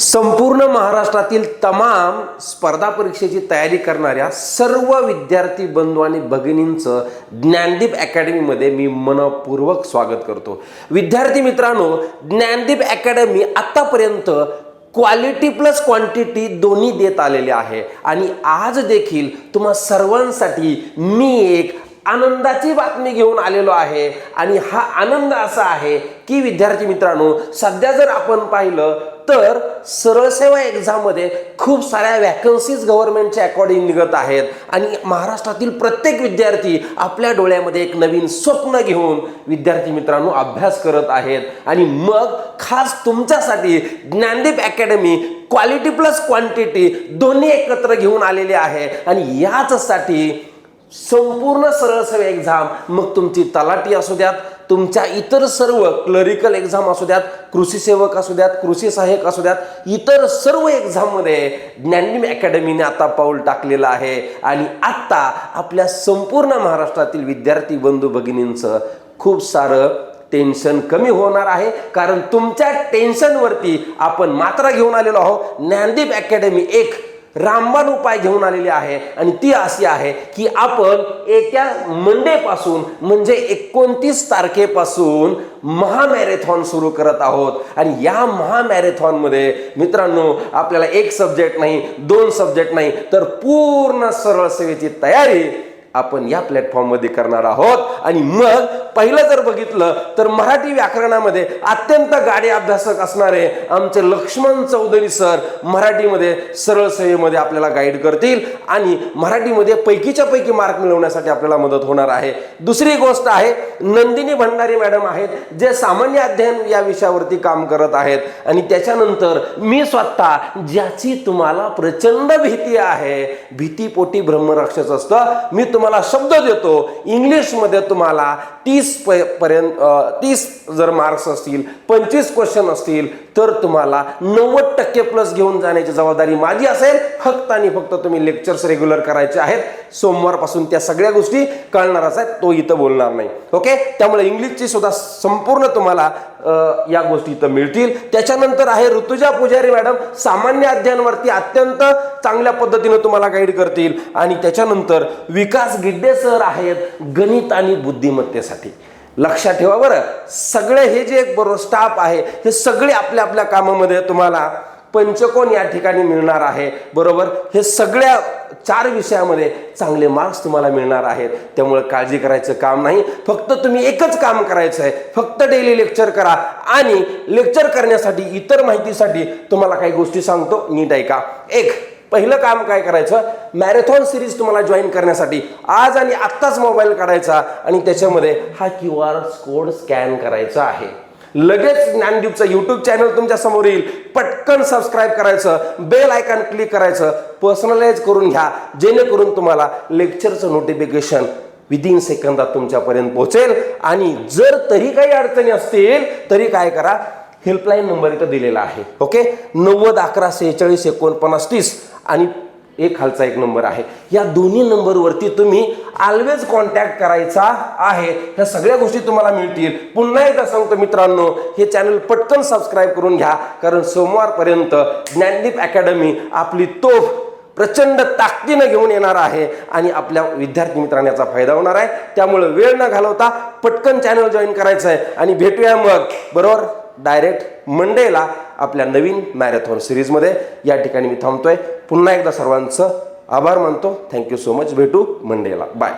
संपूर्ण महाराष्ट्रातील तमाम स्पर्धा परीक्षेची तयारी करणाऱ्या सर्व विद्यार्थी बंधू आणि भगिनींचं ज्ञानदीप अकॅडमीमध्ये मी मनपूर्वक स्वागत करतो. विद्यार्थी मित्रांनो ज्ञानदीप अकॅडमी आत्तापर्यंत क्वालिटी प्लस क्वांटिटी दोन्ही देत आलेले आहे. आणि आज देखील तुम्हा सर्वांसाठी मी एक आनंदाची बातमी घेऊन आलेलो आहे. आणि हा आनंद असा आहे की विद्यार्थी मित्रांनो सध्या जर आपण पाहिलं तर सरळ सेवा एक्झाममध्ये खूप साऱ्या वॅकन्सीज गव्हर्नमेंटच्या अकॉर्डिंग निघत आहेत. आणि महाराष्ट्रातील प्रत्येक विद्यार्थी आपल्या डोळ्यामध्ये एक नवीन स्वप्न घेऊन विद्यार्थी मित्रांनो अभ्यास करत आहेत. आणि मग खास तुमच्यासाठी Dnyandeep academy quality plus quantity दोन्ही एकत्र घेऊन आलेले आहे. आणि याचसाठी संपूर्ण सरळ सेवा एक्झाम मग तुमची तलाठी असू द्यात तुमच्या इतर सर्व क्लरिकल एक्झाम असू द्यात कृषी सेवक असू द्यात कृषी सहाय्यक असू द्यात इतर सर्व एक्झाममध्ये ज्ञानदीप अकॅडमीने आता पाऊल टाकलेलं आहे. आणि आत्ता आपल्या संपूर्ण महाराष्ट्रातील विद्यार्थी बंधू भगिनींचं खूप सारं टेन्शन कमी होणार आहे. कारण तुमच्या टेन्शनवरती आपण मात्रा घेऊन आलेलो आहोत. ज्ञानदीप अकॅडमी एक रामबाण उपाय घेऊन आलेली आहे. आणि ती अशी आहे की आपण येत्या मंडेपासून म्हणजे एकोणतीस तारखेपासून महामॅरेथॉन सुरू करत आहोत. आणि या महामॅरेथॉनमध्ये मित्रांनो आपल्याला एक सब्जेक्ट नाही दोन सब्जेक्ट नाही तर पूर्ण सरळ सेवेची तयारी आपण या प्लॅटफॉर्ममध्ये करणार आहोत. आणि मग पहिलं जर बघितलं तर मराठी व्याकरणामध्ये अत्यंत गाडे अभ्यासक असणारे आमचे लक्ष्मण चौधरी सर मराठीमध्ये सरळ सेवेमध्ये आपल्याला गाईड करतील. आणि मराठीमध्ये पैकीच्या पैकी मार्क मिळवण्यासाठी आपल्याला मदत होणार आहे. दुसरी गोष्ट आहे नंदिनी भंडारी मॅडम आहेत जे सामान्य अध्ययन या विषयावरती काम करत आहेत. आणि त्याच्यानंतर मी स्वतः ज्याची तुम्हाला प्रचंड भीती आहे भीतीपोटी ब्रह्मराक्षस असतं मी तुम्हाला तुम्हाला शब्द देतो इंग्लिशमध्ये तुम्हाला तीस प- पर्यंत तीस जर मार्क्स असतील पंचवीस क्वेश्चन असतील तर तुम्हाला नव्वद टक्के प्लस घेऊन जाण्याची जबाबदारी माझी असेल. फक्त आणि फक्त तुम्ही लेक्चर्स रेग्युलर करायचे आहेत. सोमवारपासून त्या सगळ्या गोष्टी कळणारच आहेत. तो इथं बोलणार नाही. ओके त्यामुळे इंग्लिशची सुद्धा संपूर्ण तुम्हाला या गोष्टी इथं मिळतील. त्याच्यानंतर आहे ऋतुजा पुजारी मॅडम. सामान्य अध्ययनवरती अत्यंत चांगल्या पद्धतीनं तुम्हाला गाईड करतील. आणि त्याच्यानंतर विकास विकास गिड्डे सर आहेत गणित आणि बुद्धिमत्तेसाठी. लक्षात ठेवा बरं सगळे हे जे एक बरोबर स्टाफ आहे हे सगळे आपल्या आपल्या कामामध्ये तुम्हाला पंचकोन या ठिकाणी मिळणार आहे बरोबर? हे सगळ्या चार विषयामध्ये चांगले मार्क्स तुम्हाला मिळणार आहेत. त्यामुळे काळजी करायचं काम नाही. फक्त तुम्ही एकच काम करायचं आहे. फक्त डेली लेक्चर करा आणि लेक्चर करण्यासाठी इतर माहितीसाठी तुम्हाला काही गोष्टी सांगतो. नीट ऐका. एक पहिलं काम काय करायचं? मॅरेथॉन सिरीज तुम्हाला जॉईन करण्यासाठी. आज आणि आत्ताच मोबाईल काढायचा आणि त्याच्यामध्ये हा क्यू आर कोड स्कॅन करायचा आहे. लगेच ज्ञानदीपचं यूट्यूब चॅनल तुमच्यासमोर येईल. पटकन सबस्क्राईब करायचं. बेल आयकॉन क्लिक करायचं. पर्सनलाइज करून घ्या. जेणेकरून तुम्हाला लेक्चरचं नोटिफिकेशन विदिन सेकंदात तुमच्यापर्यंत पोहोचेल. आणि जर तरी काही अडचणी असतील तरी काय करा? हेल्पलाईन नंबर इथं दिलेला आहे. ओके? नव्वद अकरा सेहेचाळीस एकोणपन्नास तीस आणि एक खालचा एक नंबर आहे. या दोन्ही नंबरवरती तुम्ही ऑलवेज कॉन्टॅक्ट करायचा आहे. ह्या सगळ्या गोष्टी तुम्हाला मिळतील. पुन्हा एकदा सांगतो मित्रांनो हे चॅनल पटकन सबस्क्राईब करून घ्या. कारण सोमवारपर्यंत ज्ञानदीप अकॅडमी आपली तोफ प्रचंड ताकदीनं घेऊन येणार आहे आणि आपल्या विद्यार्थी मित्रांना याचा फायदा होणार आहे. त्यामुळे वेळ न घालवता पटकन चॅनल जॉईन करायचं आहे आणि भेटूया मग. बरोबर? डायरेक्ट मंडेला आपल्या नवीन मॅरेथॉन सिरीजमध्ये या ठिकाणी मी थांबतोय. पुन्हा एकदा सर्वांचं आभार मानतो. थँक्यू सो मच भेटू मंडेला. बाय